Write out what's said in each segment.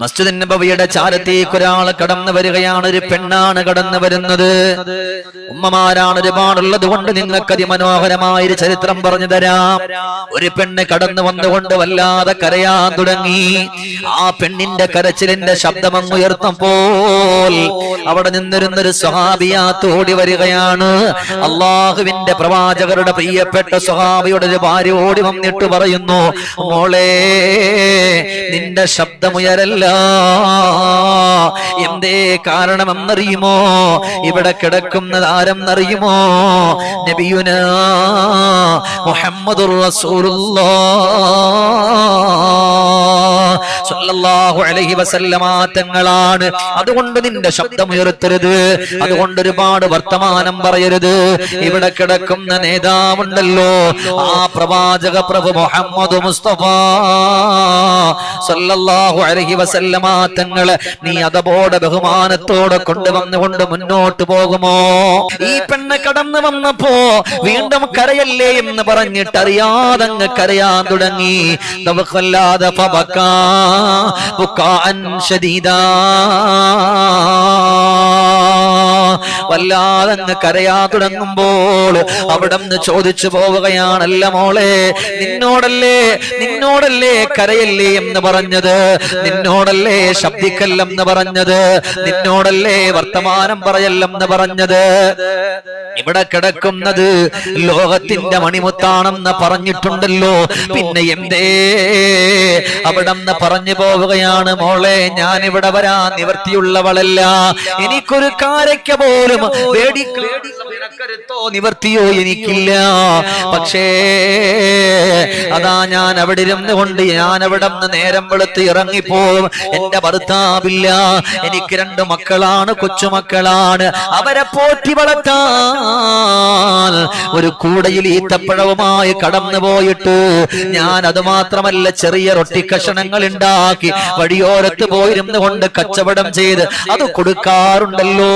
മസ്ജിദ് നബവിയുടെ ചാരത്തേക്ക് ഒരാൾ കടന്നു വരികയാണ്. ഒരു പെണ്ണാണ് കടന്നു വരുന്നത്. ഉമ്മമാരാണ് ഒരുപാടുള്ളത് കൊണ്ട് നിങ്ങൾക്ക് അതിമനോഹരമായ ഒരു ചരിത്രം പറഞ്ഞു തരാം. ഒരു പെണ്ണ് കടന്നു വന്നുകൊണ്ട് വല്ലാതെ കരയാൻ തുടങ്ങി. ആ പെണ്ണിന്റെ കരച്ചിലിന്റെ ശബ്ദമങ്ങ് ഉയർത്തപ്പോൾ അവിടെ നിന്നിരുന്നൊരു ഒരു സ്വഹാബിയാത്തോടി വരികയാണ്. അള്ളാഹുവിന്റെ പ്രവാചകരുടെ പ്രിയപ്പെട്ട സ്വഹാബിയുടെ ഒരു ഭാര്യ ഓടി വന്നിട്ട് പറയുന്നു മോളെ നിന്റെ ശബ്ദമുയരല്ല. എന്തേ കാരണമെന്നറിയുമോ? ഇവിടെ കിടക്കുന്നത് ആരെന്നറിയുമോ? നബിയുന മുഹമ്മദുർ റസൂലുള്ള. അലൈഹി അതുകൊണ്ട് നിന്റെ ശബ്ദം ഉയർത്തരുത് അതുകൊണ്ട് ഒരുപാട് വർത്തമാനം പറയരുത്. ഇവിടെ കിടക്കുന്ന നേതാവുണ്ടല്ലോ. ആ പ്രവാചക പ്രഭു മുഹമ്മദ് മുസ്തഫ. സല്ലല്ലാഹു അലൈഹി വസല്ലമ തങ്ങളെ നീ അതബോടെ ബഹുമാനത്തോടെ കൊണ്ടുവന്നുകൊണ്ട് മുന്നോട്ട് പോകുമോ? ഈ പെണ്ണ് കടന്നു വന്നപ്പോ വീണ്ടും കരയല്ലേ എന്ന് പറഞ്ഞിട്ട് അറിയാതെങ്ങ് കരയാൻ തുടങ്ങി. നമുക്കല്ലാതെ ഫബക്കാ ബുക്കാഅൻ ശദീദാ വല്ലാതെ കരയാ തുടങ്ങുമ്പോൾ അവിടെ നിന്ന് ചോദിച്ചു പോവുകയാണല്ല മോളെ നിന്നോടല്ലേ നിന്നോടല്ലേ കരയല്ലേ എന്ന് പറഞ്ഞത്? നിന്നോടല്ലേ ശബ്ദിക്കല്ലെന്ന് പറഞ്ഞത്? നിന്നോടല്ലേ വർത്തമാനം പറയല്ലെന്ന് പറഞ്ഞത്? ഇവിടെ കിടക്കുന്നത് ലോകത്തിന്റെ മണിമുത്താണെന്ന് പറഞ്ഞിട്ടുണ്ടല്ലോ. പിന്നെ എന്തേ? അവിടെ നിന്ന് പറഞ്ഞു പോവുകയാണ് മോളെ ഞാൻ ഇവിടെ വരാൻ നിവർത്തിയുള്ളവളല്ല എനിക്കൊരു കാരയ്ക്ക പോലും ദൈവം വേടിക്കരുത്തോ നിവർത്തിയോ എനിക്കില്ല. പക്ഷേ അതാ ഞാൻ അവിടെ ഇരുന്ന് കൊണ്ട് ഞാൻ അവിടെ നിന്ന് നേരം വെളുത്ത് ഇറങ്ങിപ്പോകും. എന്റെ ഭർത്താവില്ല. എനിക്ക് രണ്ട് മക്കളാണ് കൊച്ചുമക്കളാണ്. അവരെ പോറ്റി വളർത്താൻ ഒരു കൂടയിൽ ഈത്തപ്പഴവുമായി കടന്നു പോയിട്ട്. ഞാൻ അത് മാത്രമല്ല ചെറിയ റൊട്ടി കഷണങ്ങൾ ഉണ്ടാക്കി വഴിയോരത്ത് പോയിരുന്നു കൊണ്ട് കച്ചവടം ചെയ്ത്. അത് കൊടുക്കാറുണ്ടല്ലോ.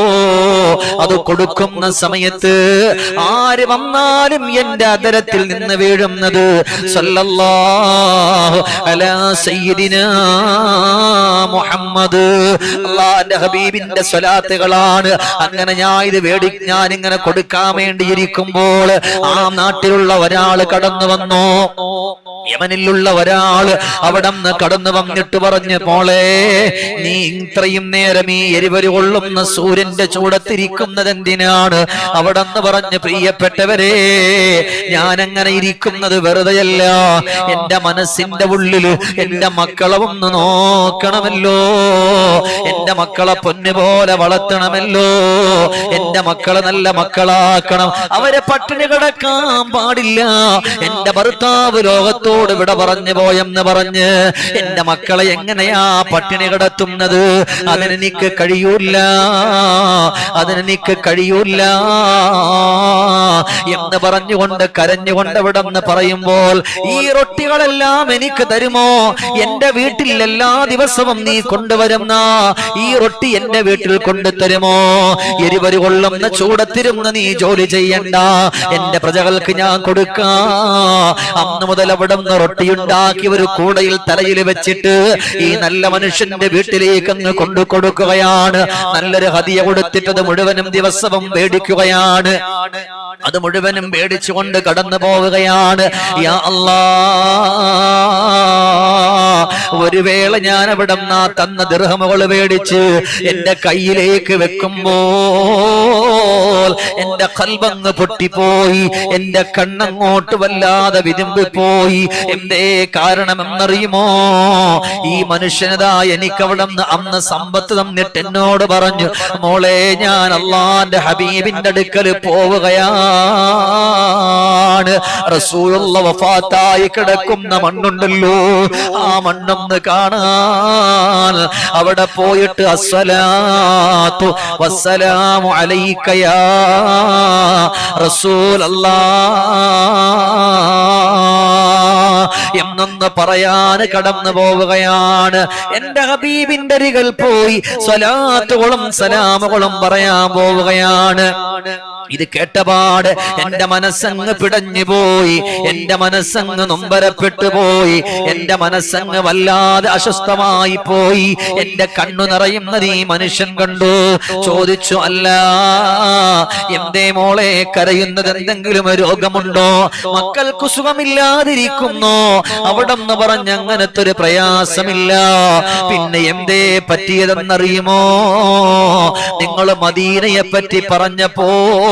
അത് കൊടുക്കുന്ന സമയത്ത് ആര് വന്നാലും എന്റെ അതരത്തിൽ നിന്ന് വീഴുന്നത്. മുഹമ്മദ്. ഹബീബിന്റെ സ്വലാത്തുകളാണ്. അങ്ങനെ ഞാൻ ഇത് വേടി ഞാൻ ഇങ്ങനെ കൊടുക്കാൻ വേണ്ടിയിരിക്കുമ്പോൾ ആ നാട്ടിലുള്ള ഒരാൾ കടന്നു വന്നു. യമനിലുള്ള ഒരാൾ അവിടെ നിന്ന് കടന്നു വന്നിട്ട് പറഞ്ഞു മോളെ നീ ഇത്രയും നേരം ഈ എരിവര് കൊള്ളുന്ന സൂര്യന്റെ ചൂടത്തിരിക്കുന്നത് എന്തിനാണ്? നിന്ന് പറഞ്ഞ് പ്രിയപ്പെട്ടവരെ ഞാൻ അങ്ങനെ ഇരിക്കുന്നത് വെറുതെയല്ല. എന്റെ മനസ്സിന്റെ ഉള്ളിൽ എന്റെ മക്കളെ ഒന്ന് നോക്കണമല്ലോ. എന്റെ മക്കളെ പൊന്നു പോലെ വളർത്തണമല്ലോ. എന്റെ മക്കളെ നല്ല മക്കളാക്കണം. അവരെ പട്ടിണി കിടക്കാൻ പാടില്ല. എന്റെ ഭർത്താവ് ലോകത്തോട് വിട പറഞ്ഞു പോയെന്ന് പറഞ്ഞ് എന്റെ മക്കളെ എങ്ങനെയാ പട്ടിണി കിടത്തുന്നത്? അതിനെനിക്ക് കഴിയൂല. അതിനെനിക്ക് കഴിയൂല. എന്ന് പറഞ്ഞുകൊണ്ട് കരഞ്ഞുകൊണ്ട് ഇവിടെ നിന്ന് പറയുമ്പോൾ ഈ റൊട്ടികളെല്ലാം എനിക്ക് തരുമോ? എന്റെ വീട്ടിൽ എല്ലാ ദിവസവും നീ കൊണ്ടുവരുന്ന ഈ റൊട്ടി എന്റെ വീട്ടിൽ കൊണ്ടുതരുമോ? എരിവരു കൊള്ളുന്ന ചൂടത്തിരുന്ന് നീ ജോലി ചെയ്യണ്ട. എന്റെ പ്രജകൾക്ക് ഞാൻ കൊടുക്കാ. അന്ന് മുതൽ അവിടെ നിന്ന് റൊട്ടി ഉണ്ടാക്കി ഒരു കൂടയിൽ തലയിൽ വെച്ചിട്ട് ഈ നല്ല മനുഷ്യന്റെ വീട്ടിലേക്ക് അങ്ങ് കൊണ്ടു കൊടുക്കുകയാണ്. നല്ലൊരു ഹതിയ കൊടുത്തിട്ടത് മുഴുവനും ദിവസവും മേടിക്കുകയാണ് അത് മുഴുവനും പേടിച്ചുകൊണ്ട് കടന്നു പോവുകയാണ്. യാ അല്ലാ. ഒരു വേള ഞാൻ അവിടെ നിന്നാ തന്ന ദൃഹമുകൾ മേടിച്ച് എന്റെ കയ്യിലേക്ക് വെക്കുമ്പോൾ എന്റെ കൽബങ്ങ് പൊട്ടിപ്പോയി എന്റെ കണ്ണങ്ങോട്ട് വല്ലാതെ വിതുമ്പി വിരുമ്പിപ്പോയി എന്തേ കാരണമെന്നറിയുമോ? ഈ മനുഷ്യനതാ എനിക്ക് അവിടെ അന്ന് സമ്പത്ത് തന്നിട്ട് എന്നോട് പറഞ്ഞു മോളെ ഞാൻ അള്ളാന്റെ ഹബീബിന്റെ അടുക്കൽ പോവുകയാണ്. റസൂലുള്ള വഫാത്തായി കിടക്കുന്ന മണ്ണുണ്ടല്ലോ ആ മണ്ണൊന്ന് കാണാൻ. അവിടെ പോയിട്ട് അസ്സലാത്തു വസ്സലാമു അലൈക്കയാ റസൂൽ എന്നൊന്ന് പറയാൻ കടന്നു പോവുകയാണ്. എന്റെ ഹബീബിന്റെ അരികൾ പോയി സ്വലാത്തുകളും സലാമുകളും പറയാൻ പോവുകയാണ്. ഇത് കേട്ടപാട് എന്റെ മനസ്സങ്ങ് പിടഞ്ഞു പോയി. എന്റെ മനസ്സങ്ങ് നൊമ്പരപ്പെട്ടു പോയി. എന്റെ മനസ്സങ്ങ് വല്ലാതെ അസ്വസ്ഥമായി പോയി. എന്റെ കണ്ണു നിറയുന്നത് ഈ മനുഷ്യൻ കണ്ടു. ചോദിച്ചു അല്ല എന്തേ മോളെ കരയുന്നത് എന്തെങ്കിലും രോഗമുണ്ടോ? മക്കൾക്ക് സുഖമില്ലാതിരിക്കുന്നു? അവിടെ നിന്ന് പറഞ്ഞ അങ്ങനത്തെ ഒരു പ്രയാസമില്ല. പിന്നെ എന്തേ പറ്റിയതെന്നറിയുമോ? നിങ്ങൾ മദീനയെ പറ്റി പറഞ്ഞപ്പോൾ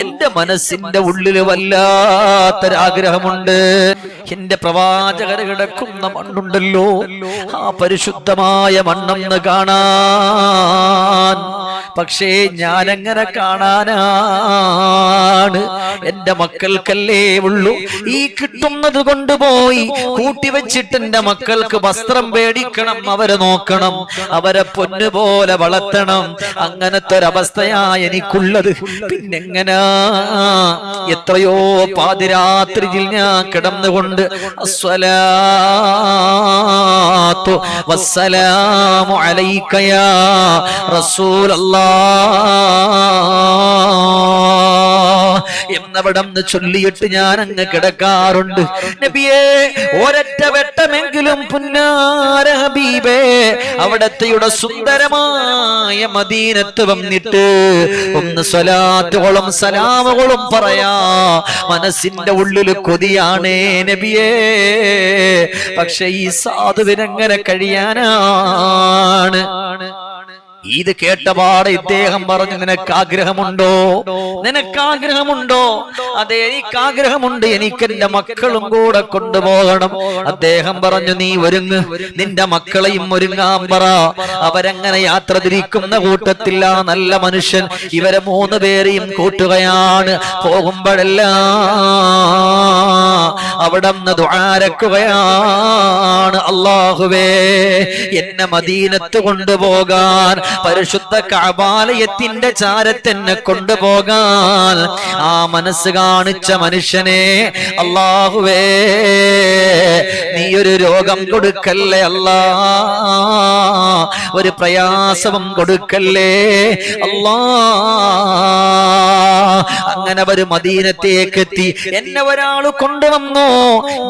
എന്റെ മനസ്സിന്റെ ഉള്ളിൽ വല്ലാത്തൊരാഗ്രഹമുണ്ട്. എന്റെ പ്രവാചകർ കിടക്കുന്ന മണ്ണുണ്ടല്ലോ. ആ പരിശുദ്ധമായ മണ്ണെന്ന് കാണാൻ. പക്ഷേ ഞാനെങ്ങനെ കാണാനാണ്. എന്റെ മക്കൾക്കല്ലേ ഉള്ളൂ. ഈ കിട്ടുന്നത് കൊണ്ടുപോയി കൂട്ടിവെച്ചിട്ട് എന്റെ മക്കൾക്ക് വസ്ത്രം പേടിക്കണം അവരെ നോക്കണം. അവരെ പൊന്നുപോലെ വളർത്തണം. അങ്ങനത്തെ ഒരവസ്ഥയാ എനിക്കുള്ളത്. പിന്നെങ്ങനാ? എത്രയോ പാതിരാത്രിയിൽ ഞാൻ കിടന്നുകൊണ്ട് അലൈക്കയാ വസ്സലാമു അലൈക യാ റസൂലല്ലാഹ് എന്നവിടം ചൊല്ലിയിട്ട് ഞാൻ അങ്ങ് കിടക്കാറുണ്ട്. നബിയേ ഒരൊറ്റ വെട്ടമെങ്കിലും പുന്നാര അവിടത്തെയുടെ സുന്ദരമായ മദീനത്ത് വന്നിട്ട് ഒന്ന് സ്വലാത്തുകളും സലാമുകളും പറയാ. മനസ്സിന്റെ ഉള്ളിൽ കൊതിയാണേ നബിയേ. പക്ഷെ ഈ സാധുവിനെങ്ങനെ കഴിയാനാണ്. ഇത് കേട്ടപാട് ഇദ്ദേഹം പറഞ്ഞു നിനക്ക് ആഗ്രഹമുണ്ടോ നിനക്ക് ആഗ്രഹമുണ്ടോ അതെ എനിക്ക് ആഗ്രഹമുണ്ട് എനിക്ക് എന്റെ മക്കളും കൂടെ കൊണ്ടുപോകണം. അദ്ദേഹം പറഞ്ഞു നീ ഒരുങ്ങ്. നിന്റെ മക്കളെയും ഒരുങ്ങാൻ പറ. അവരങ്ങനെ യാത്ര തിരിക്കുന്ന കൂട്ടത്തില്ല നല്ല മനുഷ്യൻ. ഇവരെ മൂന്ന് പേരെയും കൂട്ടുകയാണ്. പോകുമ്പോഴെല്ലാം അവിടെ നിന്ന് ദ്വാരക്കുകയാണ്. അള്ളാഹുവേ എന്നെ മദീനത്ത് കൊണ്ടുപോകാൻ പരിശുദ്ധ കബാലയത്തിന്റെ ചാരത്തെന്നെ കൊണ്ടുപോകാൻ ആ മനസ്സ് കാണിച്ച മനുഷ്യനെ അള്ളാഹുവേ നീ ഒരു രോഗം കൊടുക്കല്ലേ അല്ല? ഒരു പ്രയാസവും കൊടുക്കല്ലേ അല്ലാ? അങ്ങനെ ഒരു മദീനത്തേക്ക് എത്തി എന്നെ ഒരാൾ കൊണ്ടുവന്നു.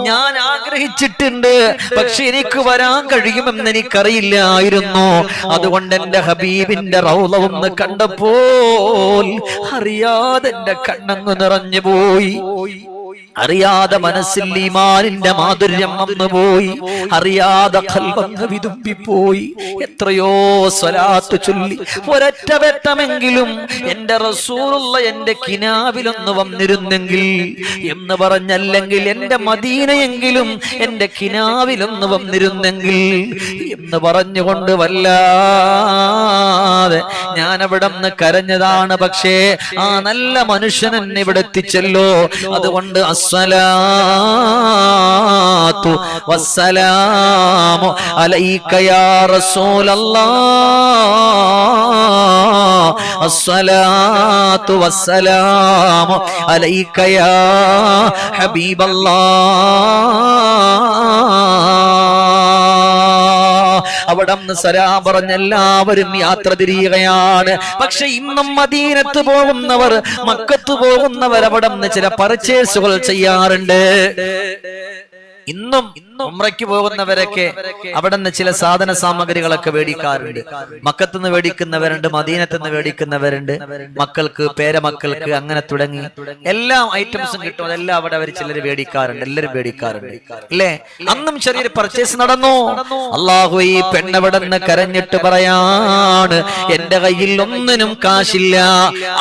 ഞാൻ ആഗ്രഹിച്ചിട്ടുണ്ട് പക്ഷെ എനിക്ക് വരാൻ കഴിയുമെന്ന് എനിക്കറിയില്ലായിരുന്നു. അതുകൊണ്ട് എന്റെ ഹബീബിന്റെ റൗള ഒന്ന് കണ്ടപ്പോൾ അറിയാതെ കണ്ണങ്ങ് നിറഞ്ഞു പോയി. അറിയാതെ മനസ്സിൽ ഈമാനിന്റെ മാധുര്യം വന്നു പോയി. അറിയാതെ കൽവങ്ങ് വിതുമ്പിപ്പോയി. എത്രയോ സ്വലാത്ത് ചൊല്ലി. ഒരൊറ്റ വെട്ടമെങ്കിലും എന്റെ റസൂറുള്ള എന്റെ കിനാവിലൊന്ന് വന്നിരുന്നെങ്കിൽ എന്ന് പറഞ്ഞല്ലെങ്കിൽ എന്റെ മദീനയെങ്കിലും എന്റെ കിനാവിലൊന്ന് വന്നിരുന്നെങ്കിൽ എന്ന് പറഞ്ഞുകൊണ്ട് വല്ലാതെ ഞാൻ അവിടെ നിന്ന് കരഞ്ഞതാണ് പക്ഷേ ആ നല്ല മനുഷ്യൻ എന്നെ ഇവിടെ എത്തിച്ചല്ലോ. അതുകൊണ്ട് അസ്സലാത്തു വസ്സലാമു യാ റസൂലല്ലാഹ് അസ്സലാത്തു വസ്സലാമു യാ ഹബീബല്ലാഹ് അവിടെ നിന്ന് സലാം പറഞ്ഞ എല്ലാവരും യാത്ര തിരിയുകയാണ്. പക്ഷെ ഇന്നും മദീനത്ത് പോകുന്നവർ മക്കത്ത് പോകുന്നവർ അവിടെ നിന്ന് ചില പർച്ചേസുകൾ ചെയ്യാറുണ്ട്. ഇന്നും ഉമ്രയ്ക്ക് പോകുന്നവരൊക്കെ അവിടെ നിന്ന് ചില സാധന സാമഗ്രികളൊക്കെ മേടിക്കാറുണ്ട് മക്കത്തുനിന്ന് മേടിക്കുന്നവരുണ്ട് മദീനത്ത് മേടിക്കുന്നവരുണ്ട് മക്കൾക്ക് പേരമക്കൾക്ക് അങ്ങനെ തുടങ്ങി. എല്ലാ ഐറ്റംസും കിട്ടും. അതെല്ലാം അവിടെ അവർ ചിലർ മേടിക്കാറുണ്ട് എല്ലാവരും മേടിക്കാറുണ്ട് അല്ലേ? അന്നും ചെറിയൊരു പർച്ചേസ് നടന്നു. അള്ളാഹു ഈ പെണ്ണവിടെ നിന്ന് കരഞ്ഞിട്ട് പറയാണ് എന്റെ കയ്യിൽ ഒന്നിനും കാശില്ല.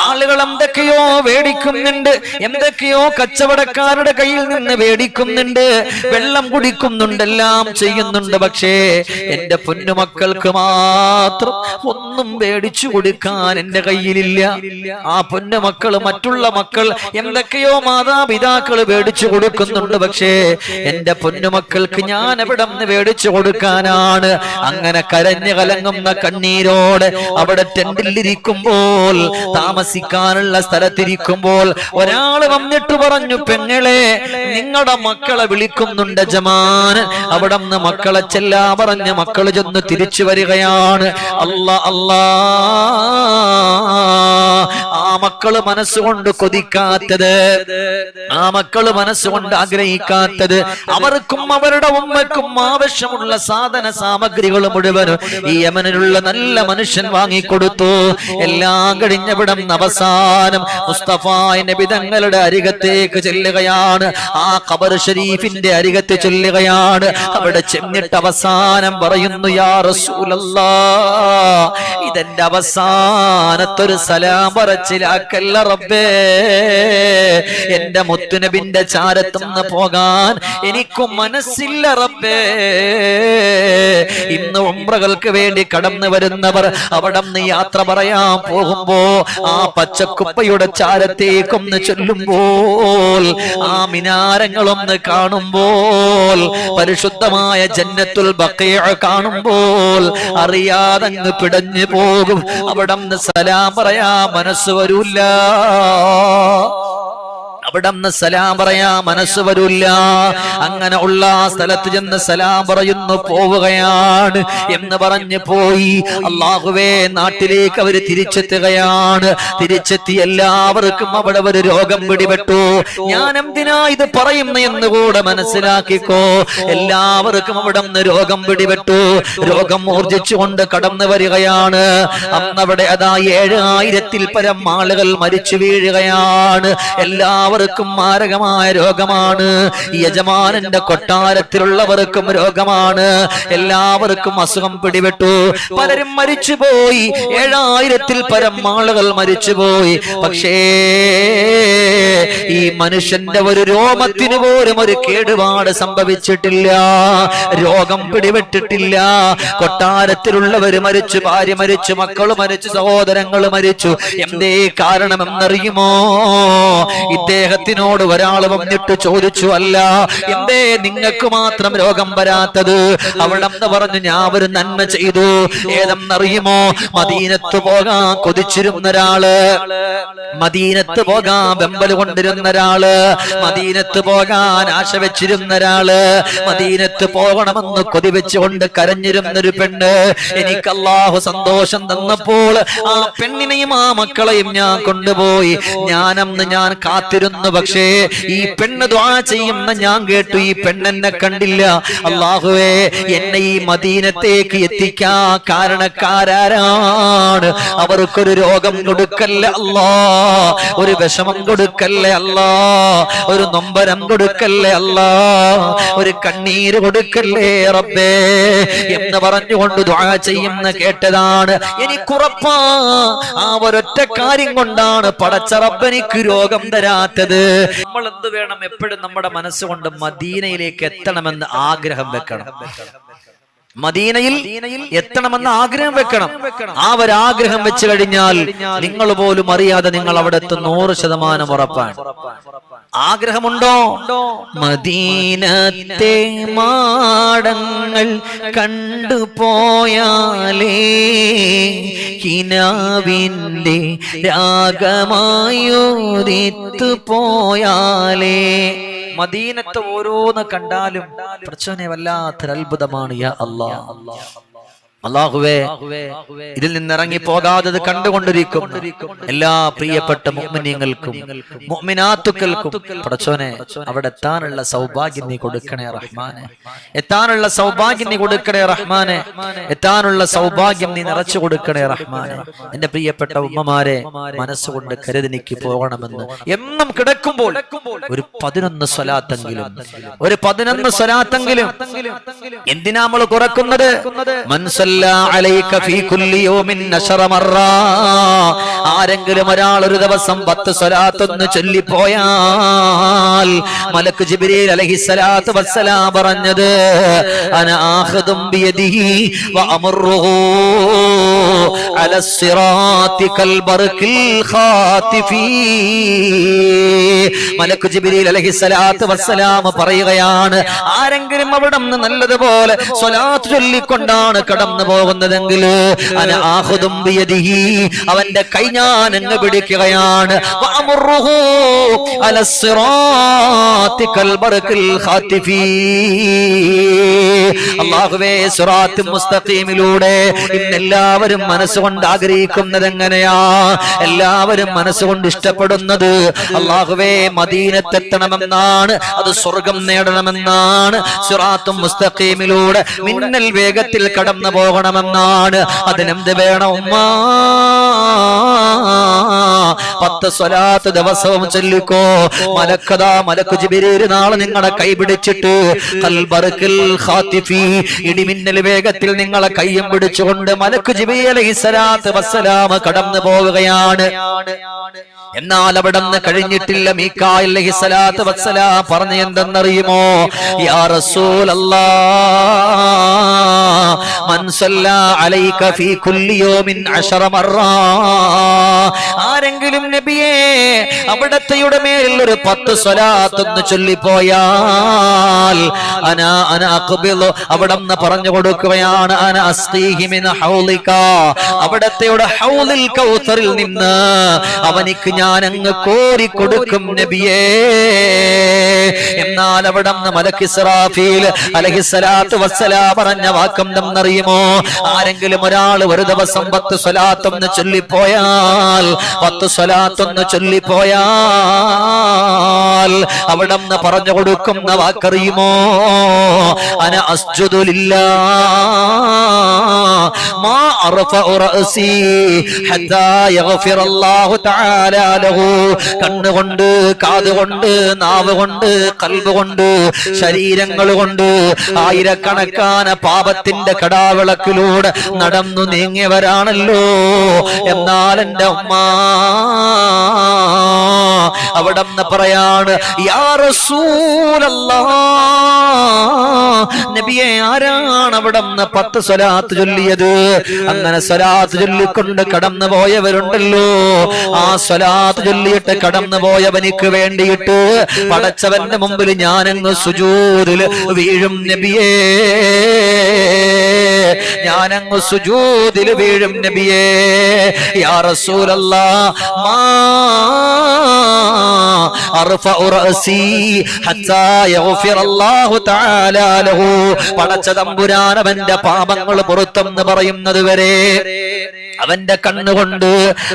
ആളുകൾ എന്തൊക്കെയോ മേടിക്കുന്നുണ്ട് എന്തൊക്കെയോ കച്ചവടക്കാരുടെ കയ്യിൽ നിന്ന് മേടിക്കുന്നുണ്ട് വെള്ളം കുടിക്കുന്നുണ്ട് എല്ലാം ചെയ്യുന്നുണ്ട് പക്ഷേ എന്റെ പൊന്നുമക്കൾക്ക് മാത്രം ഒന്നും പേടിച്ചു കൊടുക്കാൻ എന്റെ കയ്യിലില്ല. ആ പൊന്നുമക്കൾ മറ്റുള്ള മക്കൾ എന്തൊക്കെയോ മാതാപിതാക്കൾ പേടിച്ചു കൊടുക്കുന്നുണ്ട് പക്ഷേ എന്റെ പൊന്നുമക്കൾക്ക് ഞാൻ എവിടെ നിന്ന് പേടിച്ചു കൊടുക്കാനാണ്. അങ്ങനെ കരഞ്ഞു കലങ്ങുന്ന കണ്ണീരോട് അവിടെ ടെന്റിലിരിക്കുമ്പോൾ താമസിക്കാനുള്ള സ്ഥലത്തിരിക്കുമ്പോൾ ഒരാൾ വന്നിട്ട് പറഞ്ഞു പെങ്ങളെ നിങ്ങളുടെ മക്കളെ വിളിക്കുന്നു വിളിക്കുന്നുണ്ട് ജമാന് അവിടെ നിന്ന് മക്കളെ ചെല്ലാ പറഞ്ഞ് മക്കൾ ചെന്ന് തിരിച്ചു വരികയാണ്. അല്ല അല്ലാ. ആ മക്കൾ മനസ്സുകൊണ്ട് കൊതിക്കാത്തത്. ആ മക്കൾ മനസ്സുകൊണ്ട് ആഗ്രഹിക്കാത്തത്. അവർക്കും അവരുടെ ഉമ്മക്കും ആവശ്യമുള്ള സാധന സാമഗ്രികൾ മുഴുവനും ഈ യമനിലുള്ള നല്ല മനുഷ്യൻ വാങ്ങിക്കൊടുത്തു. എല്ലാം കഴിഞ്ഞവിടം അവസാനം മുസ്തഫ നബി തങ്ങളുടെ അരികത്തേക്ക് ചെല്ലുകയാണ്. ആ ഖബർ ഷരീഫിന്റെ അരികത്ത് ചൊല്ലുകയാണ്. അവിടെ ചെന്നിട്ട് അവസാനം പറയുന്നു യാ ഇതെന്റെ അവസാനത്തൊരു സലാം പറച്ചിലാക്കല്ല റബ്ബേ. എന്റെ മുത്തുനബിന്റെ ചാരത്തുനിന്ന് പോകാൻ എനിക്കും മനസ്സില്ല റബ്ബേ. ഇന്ന് ഉംറകൾക്ക് വേണ്ടി കടന്നു വരുന്നവർ അവിടെ നിന്ന് യാത്ര പറയാൻ പോകുമ്പോ ആ പച്ചക്കുപ്പയുടെ ചാരത്തേക്കൊന്ന് ചൊല്ലുമ്പോൾ ആ മിനാരങ്ങളൊന്ന് കാണുമ്പോൾ പരിശുദ്ധമായ ജന്നത്തുൽ ബക്കയ കാണുമ്പോൾ അറിയാതെ പിടഞ്ഞു പോകും. അവിടെ സലാം പറയാ മനസ്സ് വരൂല്ല അവിടെ സലാം പറയാ മനസ്സ് വരില്ല. അങ്ങനെ ഉള്ള സ്ഥലത്ത് ചെന്ന് സലാം പറയുന്നു പോവുകയാണ് എന്ന് പറഞ്ഞു പോയി. അള്ളാഹുവേ നാട്ടിലേക്ക് അവർ തിരിച്ചെത്തുകയാണ്. തിരിച്ചെത്തി എല്ലാവർക്കും അവിടെ ഒരു രോഗം പിടിപെട്ടു. ഞാൻ എന്തിനാ ഇത് പറയുന്ന എന്ന് കൂടെ മനസ്സിലാക്കിക്കോ. എല്ലാവർക്കും അവിടെ നിന്ന് രോഗം പിടിപെട്ടു. രോഗം ഊർജിച്ചുകൊണ്ട് കടന്നു വരികയാണ്. അന്നവിടെ അതാ ഏഴായിരത്തിൽ പരം ആളുകൾ മരിച്ചു വീഴുകയാണ്. എല്ലാവർക്കും മാരകമായ രോഗമാണ്. യജമാനന്റെ കൊട്ടാരത്തിലുള്ളവർക്കും രോഗമാണ്. എല്ലാവർക്കും അസുഖം പിടിപെട്ടു. പലരും മരിച്ചുപോയി. ഏഴായിരത്തിൽ പരം ആളുകൾ മരിച്ചുപോയി. പക്ഷേ ഈ മനുഷ്യന്റെ ഒരു രോമത്തിന് പോലും ഒരു കേടുപാട് സംഭവിച്ചിട്ടില്ല. രോഗം പിടിപെട്ടിട്ടില്ല. കൊട്ടാരത്തിലുള്ളവർ മരിച്ചു ഭാര്യ മരിച്ചു മക്കൾ മരിച്ചു സഹോദരങ്ങൾ മരിച്ചു. എന്തേ കാരണമെന്നറിയുമോ? ഇദ്ദേഹത്തിനോട് ഒരാൾ വന്നിട്ട് ചോദിച്ചു അല്ല എന്തേ നിങ്ങൾക്ക് മാത്രം രോഗം വരാത്തത്? അവളെന്ന് പറഞ്ഞു ഞാൻ ഒരു നന്മ ചെയ്തു. ഏതെന്നറിയുമോ? മദീനത്ത് പോകാൻ കൊതിച്ചിരുന്ന ഒരാൾ. മദീനത്ത് പോകാൻ വെമ്പൽ കൊണ്ടിരുന്ന ഒരാൾ. മദീനത്ത് പോകാൻ ആശ വെച്ചിരുന്ന ഒരാൾ. മദീനത്ത് പോകണമെന്ന് കൊതി വെച്ചുകൊണ്ട് കരഞ്ഞിരുന്നൊരു പെണ്ണ്. എനിക്ക് അള്ളാഹു സന്തോഷം തന്നപ്പോൾ ആ പെണ്ണിനെയും ആ മക്കളെയും ഞാൻ കൊണ്ടുപോയി. ഞാനന്ന് ഞാൻ കാത്തിരുന്നു. പക്ഷേ ഈ പെണ്ണ് ദ്വാ ചെയ്യുന്ന ഞാൻ കേട്ടു. ഈ പെണ്ണെന്നെ കണ്ടില്ല. അള്ളാഹുവേ എന്നെ ഈ മദീനത്തേക്ക് എത്തിക്കാ കാരണക്കാരാണ് അവർക്കൊരു രോഗം കൊടുക്കല്ലേ അല്ലാ? ഒരു വിഷമം കൊടുക്കല്ലേ അല്ലാ? ഒരു നൊമ്പരം കൊടുക്കല്ലേ അല്ലാ? ഒരു കണ്ണീര് കൊടുക്കല്ലേ റബ്ബേ? എന്ന് പറഞ്ഞുകൊണ്ട് ദ്വാ ചെയ്യുന്ന കേട്ടതാണ്. എനിക്കുറപ്പാ ആ ഒരൊറ്റ കാര്യം കൊണ്ടാണ് പടച്ച റബ്ബനിക്ക് രോഗം തരാത്തത്. നമ്മൾ എന്ത് വേണം എപ്പോഴും നമ്മുടെ മനസ്സുകൊണ്ട് മദീനയിലേക്ക് എത്തണമെന്ന് ആഗ്രഹം വെക്കണം. മദീനയിൽ എത്തണമെന്ന് ആഗ്രഹം വെക്കണം. ആ ഒരു ആഗ്രഹം വെച്ചു കഴിഞ്ഞാൽ നിങ്ങൾ പോലും അറിയാതെ നിങ്ങൾ അവിടെ എത്തും നൂറ് ശതമാനം ഉറപ്പാണ്. ആഗ്രഹമുണ്ടോ? മദീനത്തെ മാടങ്ങൾ കണ്ടുപോയാലേ കിനാവിന്റെ രാഗമായോദിത്തു പോയാലേ. മദീനത്തെ ഓരോന്ന് കണ്ടാലും പ്രച്ചോനെ വല്ലാത്തൊരു അത്ഭുതമാണ് യാ അല്ലാ. അള്ളാഹുവേ ഇതിൽ നിന്നിറങ്ങി പോകാതെ കണ്ടുകൊണ്ടിരിക്കും. എല്ലാ പ്രിയപ്പെട്ട മുഅ്മിനീങ്ങൾക്കും മുഅ്മിനാത്തുക്കൾക്കും പടച്ചോനെ അവിടെ എത്താനുള്ള സൗഭാഗ്യം നീ കൊടുക്കണേ റഹ്മാനെ. എത്താനുള്ള സൗഭാഗ്യം നീ കൊടുക്കണേ റഹ്മാനെ. എത്താനുള്ള സൗഭാഗ്യം നീ നിറച്ചു കൊടുക്കണേ റഹ്മാനെ. എന്റെ പ്രിയപ്പെട്ട ഉമ്മമാരെ മനസ്സുകൊണ്ട് കരുതിനിക്ക് പോകണമെന്ന് എന്നും കിടക്കുമ്പോൾ ഒരു പതിനൊന്ന് സ്വലാത്തെങ്കിലും ഒരു പതിനൊന്ന് സ്വലാത്തെങ്കിലും എന്തിനാ നമ്മൾ കുറക്കുന്നത്? മൻസല്ല ആരെങ്കിലും ഒരാൾ ഒരു ദിവസം പത്ത് സ്വലാത്തൊന്ന് ചൊല്ലിപ്പോയാൽ മലക്ക് ജിബ്രീൽ അലൈഹിസ്സലാത്തു വസ്സലാ പറഞ്ഞത് അന ആഖിദും ബിയദിഹി വ അമറുഹു على الصراط كالبرق الخاتفي മലക്കു ജിബ്രീൽ അലൈഹിസ്സലാത്തു വസ്സലാം പറയുകയാണ് ആരെങ്കിലും അവിടെ നിന്ന് നല്ലതുപോലെ സ്വലാത്ത് ചൊല്ലിക്കൊണ്ടാണ് കടന്നു പോകുന്നതെങ്കിൽ അന ആഹുദും ബിയദിഹി അവന്റെ കൈ ഞാൻ അങ്ങ് പിടിക്കുകയാണ് വഅമുറുഹു അലസ്സിറാത്തി കൽബർക്കിൽ ഖാതിഫി അല്ലാഹുവേ സിറാത്ത് മുസ്തഖീമിലൂടെ ഇന്ന് എല്ലാവരും മനസ്സുകൊണ്ട് ആഗ്രഹിക്കുന്നത് എങ്ങനെയാ? എല്ലാവരും മനസ്സുകൊണ്ട് ഇഷ്ടപ്പെടുന്നത് അള്ളാഹുവേ മദീനത്തെത്തണമെന്നാണ്. അത് സ്വർഗം നേടണമെന്നാണ്. സിറാത്തും മുസ്തഖീമിലൂടെ മിന്നൽ വേഗത്തിൽ കടന്നു പോകണമെന്നാണ്. അതിനെന്ത് വേണം? ഉമ്മ പത്ത് സ്വലാത്ത് ദിവസവും ചൊല്ലിക്കോ. മലക്കഥ മലക്കു ജിബിരേര് നാളെ നിങ്ങളെ കൈപിടിച്ചിട്ട് കൽബർക്കിൽ ഇടിമിന്നൽ വേഗത്തിൽ നിങ്ങളെ കയ്യും പിടിച്ചുകൊണ്ട് മലക്കു ജിബി അലൈഹി സ്വലാത്ത് വസ്സലാം കടന്നു പോവുകയാണ്. എന്നാൽ അവിടെ നിന്ന് കഴിഞ്ഞിട്ടില്ല സ്വലാത്ത് വസ്സലാം. പറഞ്ഞ എന്തെന്നറിയുമോ? യാ അലൈക ഫീ കുല്ലി യൗമിൻ അശറ ആരെങ്കിലും നബിയെ അവിടത്തെയുടെ മേലിൽ ഒരു പത്ത് സ്വലാത്തൊന്ന് ചൊല്ലിപ്പോയാൽ അന അവിടെ നിന്ന് പറഞ്ഞു കൊടുക്കുകയാണ് അന അസ്തീഹി മിൻ ഹൗലിക. അവിടത്തെയുടെ ഹൗലിൽ കൗസറിൽ നിന്ന് അവനിക്ക് ഞാൻ അങ്ങ് കോരി കൊടുക്കും നബിയേ. എന്നാൽ അവിടെ പറഞ്ഞ വാക്കം വാക്കെന്തെന്നറിയുമോ ആരെങ്കിലും ഒരാൾ ഒരു ദിവസം പത്ത് സ്വലാത്തൊന്ന് ചൊല്ലിപ്പോയാൽ പത്ത് സ്വലാത്തൊന്ന് ചൊല്ലിപ്പോയാൽ അവിടെ നിന്ന് പറഞ്ഞു കൊടുക്കുന്ന വാക്കറിയുമോ? അന അസ്ജുദുലില്ല മാ അറഫ റഅസി ഹത്താ യഗ്ഫിറല്ലാഹു തആല. ലഹു കണ്ണുകൊണ്ട് കാതുകൊണ്ട് നാവ് കൊണ്ട് കൽബ് കൊണ്ട് ശരീരങ്ങൾ കൊണ്ട് ആയിരക്കണക്കാന പാപത്തിന്റെ കടാവിളക്കിലൂടെ നടന്നു നീങ്ങിയവരാണല്ലോ. എന്നാൽ എന്റെ ഉമ്മ അവിടെ നിന്ന് പറയാണ് നബിയെ ആരാണ് അവിടെ പത്ത് സ്വലാത്ത് ചൊല്ലിയത്? അങ്ങനെ സ്വലാത്ത് ചൊല്ലിക്കൊണ്ട് കടന്നു പോയവരുണ്ടല്ലോ. ആ സ്വലാത്ത് ചൊല്ലിയിട്ട് കടന്നു പോയവനിക്ക് വേണ്ടിയിട്ട് പടച്ചവന്റെ മുമ്പിൽ ഞാനങ്ങ് സുജൂതിൽ വീഴും നബിയേ. ഞാനങ്ങ് സുജൂതിൽ വീഴും നബിയേ. യാ റസൂലല്ലാ. മാ അർഫഉ റഅസി ഹത്താ യഗ്ഫിറല്ലാഹു തആല ലഹു. പടച്ച തമ്പുരാൻ അവന്റെ പാപങ്ങൾ പുറത്തെന്ന് പറയുന്നത് വരെ. അവന്റെ കണ്ണുകൊണ്ട്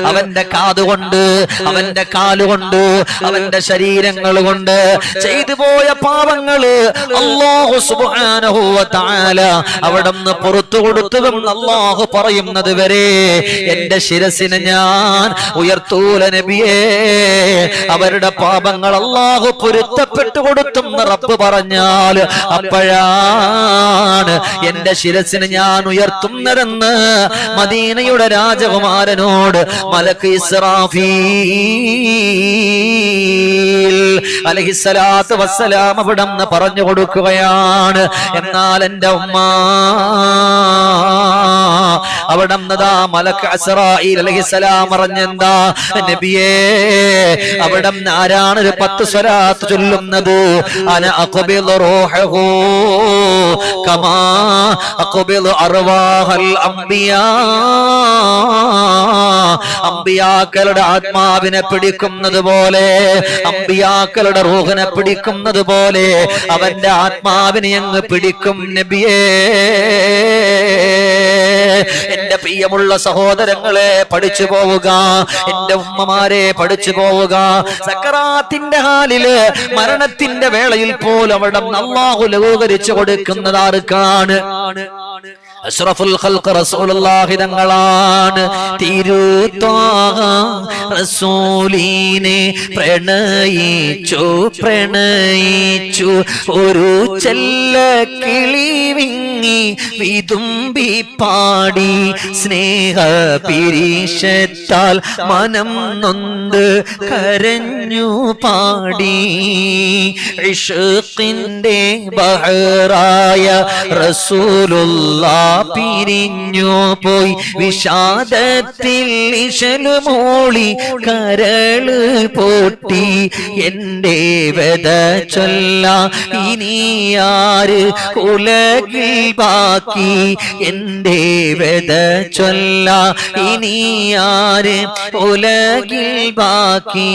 അവന്റെ കാതുകൊണ്ട് അവന്റെ കാലുകൊണ്ട് അവന്റെ ശരീരങ്ങൾ കൊണ്ട് ചെയ്തു പോയ പാപങ്ങൾ അല്ലാഹു സുബ്ഹാനഹു വ തആല അവിടുന്ന് പുറത്തു കൊടുത്തുവെന്ന് അള്ളാഹു പറയുന്നത് വരെ. എന്റെ ശിരസിനെ ഞാൻ ഉയർത്തൂല നബിയേ. അവരുടെ പാപങ്ങൾ അള്ളാഹു പൊരുത്തപ്പെട്ടു കൊടുത്തെന്ന് റബ്ബ് പറഞ്ഞാൽ അപ്പോഴാണ് എന്റെ ശിരസിന് ഞാൻ ഉയർത്തുന്നതെന്ന് മദീനയുടെ രാജകുമാരനോട് മലക്ക് ഇസ്രാഫീൽ അലഹിസലാത്ത് വസ്സലാം അവിടന്ന് പറഞ്ഞു കൊടുക്കുകയാണ്. എന്നാൽ എന്റെ ഉമ്മ അവിടന്നതാ മലക്ക് അസറായി അലഹിസലാം പറഞ്ഞെന്താ നബിയേ അവിടെ ആരാണ് ഒരു പത്ത് സ്വരാത്ത് ചൊല്ലുന്നത്? അന അഖബിൽ റൂഹഹു കമാ അഖബിൽ അർവാഹൽ അംബിയാ. അമ്പിയാക്കളുടെ ആത്മാവിനെ പിടിക്കുന്നത് പോലെ അമ്പിയാക്കളുടെ റൂഹിനെ പിടിക്കുന്നത് പോലെ അവന്റെ ആത്മാവിനെ അങ്ങ് പിടിക്കും നബിയേ. എന്റെ പ്രിയമുള്ള സഹോദരങ്ങളെ പഠിച്ചു പോവുക. എന്റെ ഉമ്മമാരെ പഠിച്ചു പോവുക. സക്കറാത്തിന്റെ ഹാലിൽ മരണത്തിന്റെ വേളയിൽ പോലും അവിടെ അള്ളാഹു ലഘൂകരിച്ചു അഷ്റഫുൽ ഖൽഖ് റസൂലുള്ളാഹി തങ്ങളാണ്. തിരുത്വാഹ റസൂലിനെ പ്രണയിച്ചു പ്രണയിച്ചു. ഒരു ചെല്ല കിളി വിങ്ങി വിതുമ്പി പാടി സ്നേഹ പിരീശത്താൽ മനം നൊന്ത് കരഞ്ഞു പാടി. ഇഷ്കിന്റെ ബഹറായ റസൂലുള്ള പിരിഞ്ഞു പോയി. വിഷാദത്തിൽ ഇശലുമോളി കരൾ പൊട്ടി. എന്റെ വെത ചൊല്ല ഇനിയാര് ഉലകിൽ ബാക്കി? എന്റെ വെത ചൊല്ല ഇനിയാര് ഉലകിൽ ബാക്കി?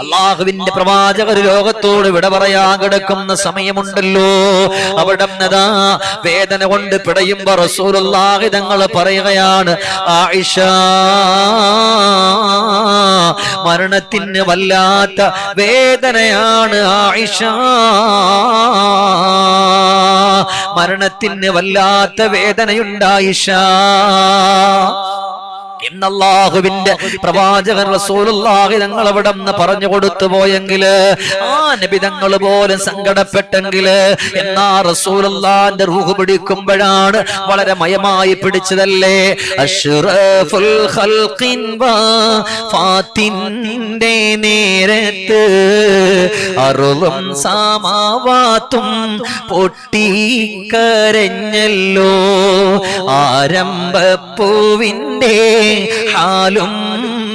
അള്ളാഹുവിന്റെ പ്രവാചകർ ലോകത്തോട് വിട പറയാൻ കിടക്കുന്ന സമയമുണ്ടല്ലോ. അവിടെ വേദന കൊണ്ട് പിടയുമ്പോ റസൂലുള്ളാഹി തങ്ങൾ പറയുകയാണ് ആയിഷ മരണത്തിന് വല്ലാത്ത വേദനയാണ് ആയിഷ. മരണത്തിന് വല്ലാത്ത വേദനയുണ്ടായിഷ എന്നല്ലാഹുവിന്റെ പ്രവാചകൻ റസൂലുള്ളാഹി തങ്ങൾ അവിടെ നിന്ന് പറഞ്ഞു കൊടുത്തു പോയെങ്കിൽ ആ നബി തങ്ങൾ പോലും സങ്കടപ്പെട്ടെങ്കിൽ എന്നാ റസൂലുള്ളാന്റെ റൂഹ് പിടിക്കുമ്പോഴാണ് വളരെ മയമായി പിടിച്ചതല്ലേ? അഷ്റഫുൽ ഖൽഖിൻ ഫാത്തിന്റെ നേരത്ത് അറുളും സാമാവാത്തും പൊട്ടിക്കരഞ്ഞല്ലോ. ആരംഭപ്പൂവിന്റെ ഹാലും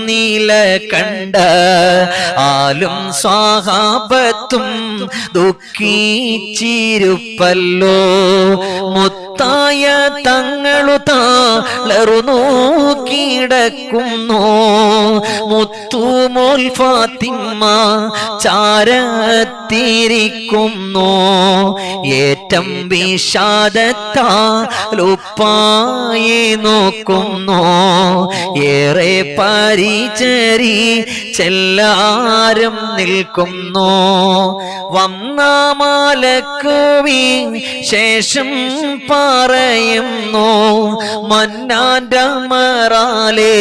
നീല കണ്ട ആലും സ്വാഹാപത്തും ദുഃഖിച്ചിരുപ്പല്ലോ. മുത്തായ തങ്ങളു താളറു നോക്കിടക്കുന്നു. മുത്തുമോൽ ഫാത്തിമ്മ ചാരത്തിരിക്കുന്നു. ഏറ്റം വിഷാദത്താലുപ്പായി നോക്കുന്നു. ഏറെ പരിചരി ചെല്ലാരും നിൽക്കുന്നു. വന്ന മാലക്കുവി ശേഷം പറയുന്നു മന്നാന്റെ മറാലെ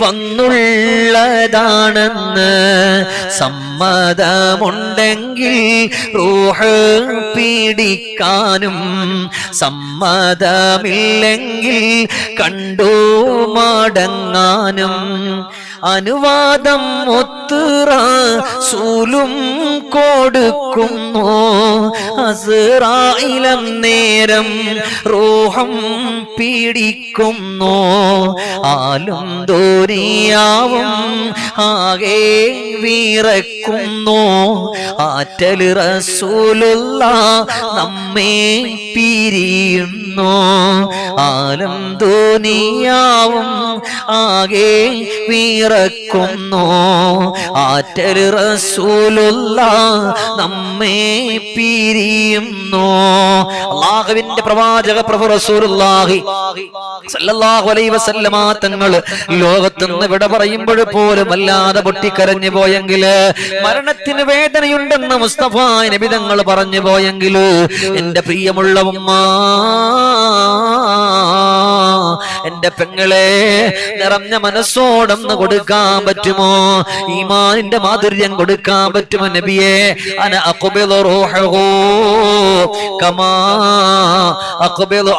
വന്നുള്ളതാണെന്ന് സമ്മതമുണ്ടെങ്കിൽ റൂഹ് പീഡിക്കാനും സമ്മതമില്ലെങ്കിൽ കണ്ടു മടങ്ങാനും അനുവാദം ഒത്തുറ സൂലും കൊടുക്കുന്നു. അസുറായിലം നേരം റോഹം പീഡിക്കുന്നു ആലും ദോരിയാവും ആകെ വീറക്കുന്നു. ആറ്റൽ റസൂലുള്ള നമ്മെ പിരിയുന്നു. ആലം ദോനിയാവും ആകെ വീറക്കുന്നു ആറ്റൽ റസൂലുള്ള നമ്മെ പിരിയുന്നു. അള്ളാഹുവിന്റെ പ്രവാചക പ്രഭു റസൂലുള്ളാഹി സല്ലല്ലാഹു അലൈഹി വസല്ലമ തങ്ങൾ ലോകത്തുനിന്ന് വിട പറയുമ്പോൾ പോലും വല്ലാതെ പൊട്ടിക്കരഞ്ഞു പോയെങ്കിൽ മരണത്തിന് വേദനയുണ്ടെന്ന് മുസ്തഫ നബി തങ്ങൾ പറഞ്ഞു പോയെങ്കിൽ എന്റെ പ്രിയമുള്ള ഉമ്മ എന്റെ പെങ്ങളെ നിറഞ്ഞ മനസ്സോടൊന്ന് കൊടുക്കാൻ പറ്റുമോ? ഈമാനിന്റെ മാധുര്യം കൊടുക്കാൻ പറ്റുമോ നബിയെ? അന കമാ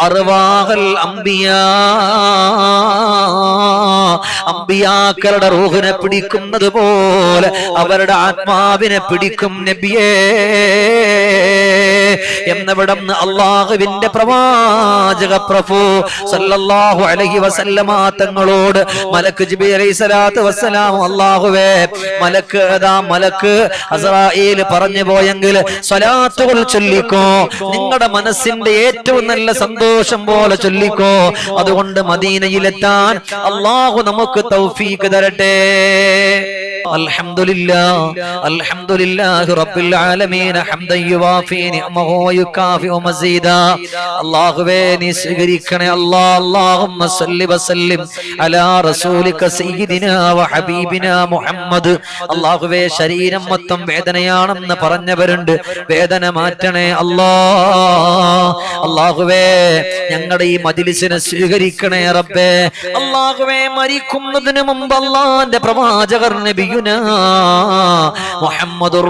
അർവാഹൽ അമ്പിയാക്കളുടെ റൂഹിനെ പിടിക്കുന്നത് പോലെ അവരുടെ ആത്മാവിനെ പിടിക്കും നബിയേ. എന്നവിടം അള്ളാഹുവിന്റെ പ്രവാചക പ്രഭു സല്ലല്ലാഹു അലൈഹി വസല്ലമ തങ്ങളോട് മലക്ക് ജിബി അലൈഹി സ്വലാത്തു വസ്സലാം അള്ളാഹുവേ മലക്ക് ഏതാ മലക്ക് അസ്രായേൽ പറഞ്ഞു പോയെങ്കിൽ സ്വലാത്തുകൾ ചൊല്ലിക്കോ നിങ്ങളുടെ മനസ്സിന്റെ ഏറ്റവും നല്ല സന്തോഷം പോലെ ചൊല്ലിക്കോ. അതുകൊണ്ട് മദീനയിലെത്താൻ അള്ളാഹു നമുക്ക് തൗഫീക്ക് തരട്ടെ. അല്ലാഹുവേ നീ സ്വീകരിക്കണേ അല്ലാ അല്ലാഹുമ്മ സല്ലി അലാ റസൂലിക സയ്യിദിനാ മുഹമ്മദ്. ശരീരം മൊത്തം വേദനയാണെന്ന് പറഞ്ഞവരുണ്ട്. വേദന മാറ്റണേ അല്ലാ. അല്ലാഹുവേ ഞങ്ങളുടെ ഈ മജിലിസിനെ സ്വീകരിക്കണേ റബ്ബേ. അല്ലാഹുവേ മരിക്കുന്നതിന് മുമ്പ് അല്ലാന്റെ പ്രവാചകർ നബിയുന മുഹമ്മദുർ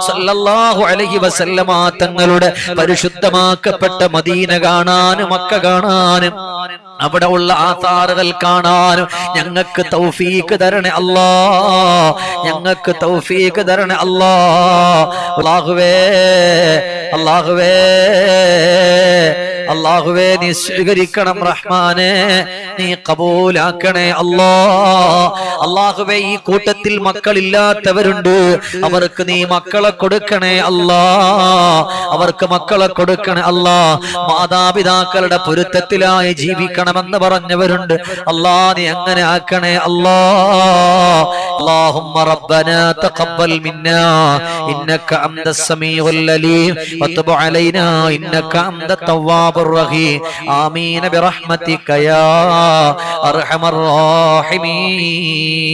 സല്ലല്ലാഹു അലൈഹി വസല്ലമ തങ്ങളുടെ പരിശുദ്ധമാക്കപ്പെട്ട മദീന കാണാനും മക്ക കാണാനും അവിടെ ഉള്ള ആധാറുകൾ കാണാനും ഞങ്ങൾക്ക് തൗഫീക്ക് തരണേ അല്ലാ. ഞങ്ങൾക്ക് തൗഫീക്ക് തരണേ അല്ലാ. അല്ലാഹുവേ അള്ളാഹുവേ അള്ളാഹുവേ നീ സ്വീകരിക്കണം റഹ്മാനെ നീ കബൂലാക്കണേ അല്ലാ അള്ളാഹുവേ ഈ കൂട്ടത്തിൽ മക്കളില്ലാത്തവരുണ്ട് അവർക്ക് നീ മക്കളെ കൊടുക്കണേ അല്ലാ അവർക്ക് മക്കളെ കൊടുക്കണേ അല്ലാ മാതാപിതാക്കളുടെ പൊരുത്തത്തിലായി ജീവിക്കണമെന്ന് പറഞ്ഞവരുണ്ട് അല്ലാ നീ അങ്ങനെ ആക്കണേ അല്ലാ اللهم ربنا تقبل منا إنك أنت السميع العليم وتب علينا إنك أنت التواب الرحيم آمين برحمتك يا أرحم الراحمين.